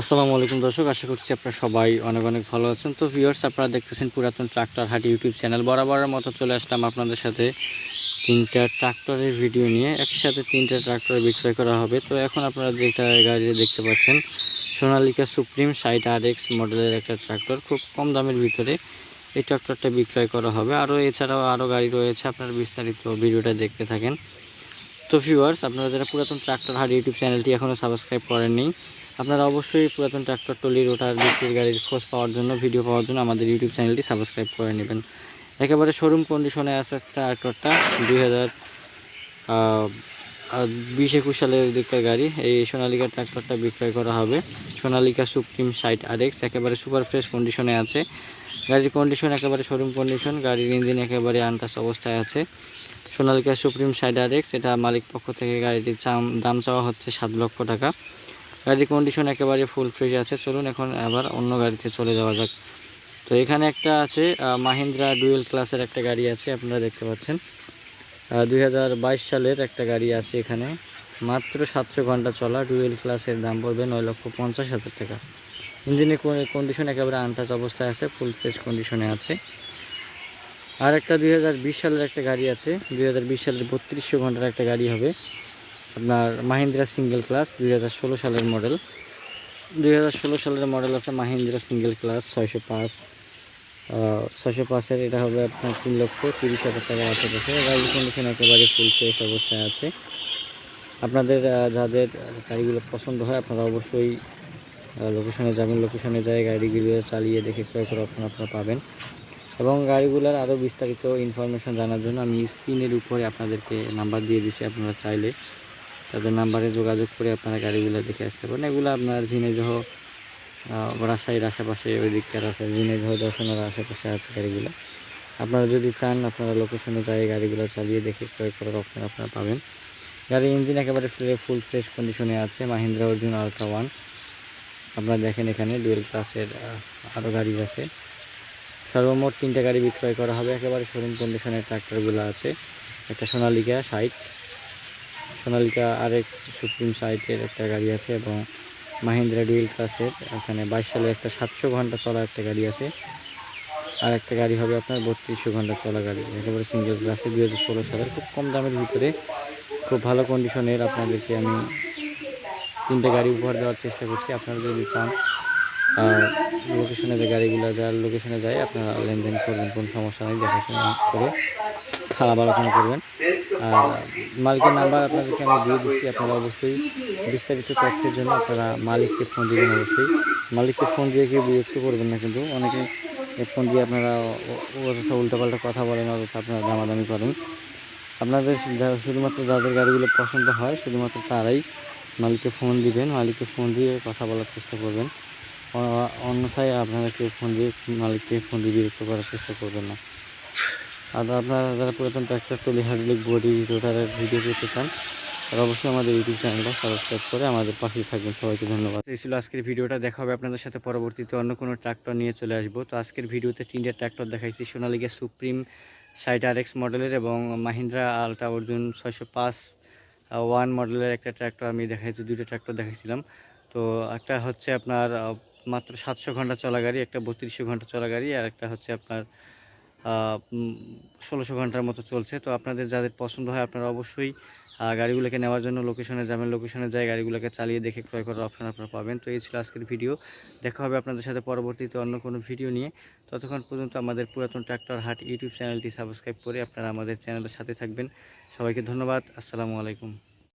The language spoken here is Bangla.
আসসালামু আলাইকুম দর্শক, আশা করছি আপনারা সবাই অনেক অনেক ভালো আছেন। তো ভিউয়ার্স আপনারা দেখতেছেন পুরাতন ট্রাক্টর হাট ইউটিউব চ্যানেল। বরাবরের মতো চলে আসলাম আপনাদের সাথে তিনটা ট্রাক্টরের ভিডিও নিয়ে। একসাথে তিনটা ট্রাক্টর বিক্রয় করা হবে। তো এখন আপনারা যেটা গাড়ি দেখতে পাচ্ছেন, Sonalika supreme site R X মডেলের একটা ট্রাক্টর। খুব কম দামের ভিতরে এই ট্রাক্টরটা বিক্রয় করা হবে। আরও এছাড়াও আরও গাড়ি রয়েছে, আপনারা বিস্তারিত ভিডিওটা দেখতে থাকেন। তো ভিউয়ার্স আপনারা যারা পুরাতন ট্রাক্টর হাট ইউটিউব চ্যানেলটি এখনও সাবস্ক্রাইব করেননি আপনারা অবশ্যই পুরাতন ট্রাক্টর টলি রোটার, বিক্রির গাড়ির খোঁজ পাওয়ার জন্য ভিডিও পাওয়ার জন্য আমাদের ইউটিউব চ্যানেলটি সাবস্ক্রাইব করে নেবেন। একেবারে শোরুম কন্ডিশনে আছে ট্রাক্টরটা, দুই হাজার বিশ একুশ সালের দিককার গাড়ি। এই সোনালিকা ট্রাক্টরটা বিক্রয় করা হবে। Sonalika supreme site R X একেবারে সুপার ফ্রেশ কন্ডিশনে আছে। গাড়ির কন্ডিশন একেবারে শোরুম কন্ডিশন গাড়ির ইঞ্জিন একেবারে আনটাস অবস্থায় আছে। Sonalika supreme side R X এটা মালিক পক্ষ থেকে গাড়িটির দাম চাওয়া হচ্ছে সাত লক্ষ টাকা। গাড়ির কন্ডিশন একেবারে ফুল ফ্রেশ আছে। চলুন এখন আবার অন্য গাড়িতে চলে যাওয়া যাক। তো এখানে একটা আছে মাহিন্দ্রা ডুয়েল ক্লাসের একটা গাড়ি আছে, আপনারা দেখতে পাচ্ছেন। দুই হাজার বাইশ সালের একটা গাড়ি আছে এখানে। মাত্র সাতশো ঘণ্টা চলা ডুয়েল ক্লাসের দাম পড়বে নয় লক্ষ পঞ্চাশ হাজার টাকা। ইঞ্জিনের কন্ডিশন একেবারে আনটাচ অবস্থায় আছে ফুল ফ্রেশ কন্ডিশনে আছে। আর একটা দুই হাজার বিশ সালের একটা গাড়ি আছে দু হাজার বিশ সালের বত্রিশশো ঘণ্টার একটা গাড়ি হবে। আপনার মাহিন্দ্রা সিঙ্গেল ক্লাস দুই হাজার ষোলো সালের মডেল। দুই হাজার ষোলো সালের মডেল আছে মাহিন্দ্রা সিঙ্গেল ক্লাস ছয়শো পাঁচ। ছয়শো পাঁচের এটা হবে আপনার তিন লক্ষ তিরিশ হাজার টাকা আশেপাশে গাড়ির কন্ডিশন একেবারে ফুল ফ্রেশ অবস্থায় আছে। আপনাদের যাদের গাড়িগুলো পছন্দ হয় আপনারা অবশ্যই লোকেশনে যাবেন। লোকেশনে যায় গাড়িগুলো চালিয়ে দেখে ক্রয় করার অপশন আপনারা পাবেন। এবং গাড়িগুলোর আরও বিস্তারিত ইনফরমেশন জানার জন্য আমি স্ক্রিনের উপরে আপনাদেরকে নাম্বার দিয়ে দিচ্ছি আপনারা চাইলে তাদের নাম্বারে যোগাযোগ করে আপনারা গাড়িগুলো দেখে আসতে পারেন। এগুলো আপনার ঝিনেজহ আহ, রাজশাহীর আশেপাশে ওই দিককার আছে ঝিনেজহ দর্শনের আশেপাশে আছে গাড়িগুলো। আপনারা যদি চান আপনারা লোকেশনে যাই গাড়িগুলো চালিয়ে দেখে ক্রয় করার অপশন আপনারা পাবেন। গাড়ির ইঞ্জিন একেবারে ফুল ফ্রেশ কন্ডিশনে আছে মাহিন্দ্রা অর্জুন আলট্রা ওয়ান আপনারা দেখেন এখানে ডুয়েল ক্লাসের আরও গাড়ি আছে। সর্বমোট তিনটা গাড়ি বিক্রয় করা হবে। একেবারে শোরুম কন্ডিশনের ট্রাক্টরগুলো আছে। একটা Sonalika site Sonalika R X supreme সাইটের একটা গাড়ি আছে এবং মাহিন্দ্রা ডুয়েল ক্লাসের এখানে বাইশ সালে একটা সাতশো ঘণ্টা চলা একটা গাড়ি আছে। আর একটা গাড়ি হবে আপনার বত্রিশশো ঘণ্টা চলা গাড়ি, একেবারে সিঙ্গেল ক্লাসে দুই হাজার ষোলো সালের খুব কম দামের ভিতরে, খুব ভালো কন্ডিশনের আপনাদেরকে আমি তিনটে গাড়ি উপহার দেওয়ার চেষ্টা করছি। আপনারা যদি চান লোকেশনে যে গাড়িগুলো যার লোকেশনে যায়, আপনারা লেনদেন করবেন, কোনো সমস্যা নেই, দেখাশোনা করে আলোচনা করবেন। মালিকের নাম্বার আপনাদেরকে আমি দিয়ে দিচ্ছি আপনারা অবশ্যই বিস্তারিত তথ্যের জন্য আপনারা মালিককে ফোন দিবেন অবশ্যই। মালিককে ফোন দিয়ে কেউ বিরক্ত করবেন না কিন্তু অনেকে ফোন দিয়ে আপনারা অযথা উল্টোপাল্টা কথা বলেন, অযথা আপনারা দামাদামি করেন। আপনাদের শুধুমাত্র যাদের গাড়িগুলো পছন্দ হয়, শুধুমাত্র তারাই মালিককে ফোন দিবেন, মালিককে ফোন দিয়ে কথা বলার চেষ্টা করবেন। অন্যথায় আপনারা কেউ ফোন দিয়ে, মালিককে ফোন দিয়ে বিরক্ত করার চেষ্টা করবেন না। আর আপনারা যারা পুরাতন ট্র্যাক্টর টলি হাইড্রোলিক বডি রোটারের ভিডিও পেতে চান, তারা অবশ্যই আমাদের ইউটিউব চ্যানেলটা সাবস্ক্রাইব করে আমাদের পাশেই থাকবেন। সবাইকে ধন্যবাদ। এই ছিল আজকের ভিডিওটা। দেখা হবে আপনাদের সাথে পরবর্তীতে অন্য কোনো ট্র্যাক্টর নিয়ে চলে আসব। তো আজকের ভিডিওতে তিনটা ট্র্যাক্টর দেখাইছি। Sonalika supreme site R X মডেলের এবং মাহিন্দ্রা আলট্রা অর্জুন ছয়শো পাঁচ ওয়ান মডেলের একটা ট্র্যাক্টর আমি দেখাইছি। দুটো ট্র্যাক্টর দেখাইছিলাম। তো একটা হচ্ছে আপনার মাত্র সাতশো ঘণ্টা চলা গাড়ি, একটা বত্রিশশো ঘণ্টা চলা গাড়ি, আর একটা হচ্ছে আপনার ষোলোশো ঘণ্টার মতো চলছে। তো আপনাদের যাদের পছন্দ হয়, আপনারা অবশ্যই গাড়িগুলোকে নেওয়ার জন্য লোকেশনে যাবেন। লোকেশনে যায় গাড়িগুলোকে চালিয়ে দেখে ক্রয় করার অপশন আপনারা পাবেন। তো এই ছিল আজকের ভিডিও দেখা হবে আপনাদের সাথে পরবর্তীতে অন্য কোনো ভিডিও নিয়ে। ততক্ষণ পর্যন্ত আমাদের পুরাতন ট্রাক্টর হাট ইউটিউব চ্যানেলটি সাবস্ক্রাইব করে আপনারা আমাদের চ্যানেলের সাথে থাকবেন। সবাইকে ধন্যবাদ। আসসালামু আলাইকুম।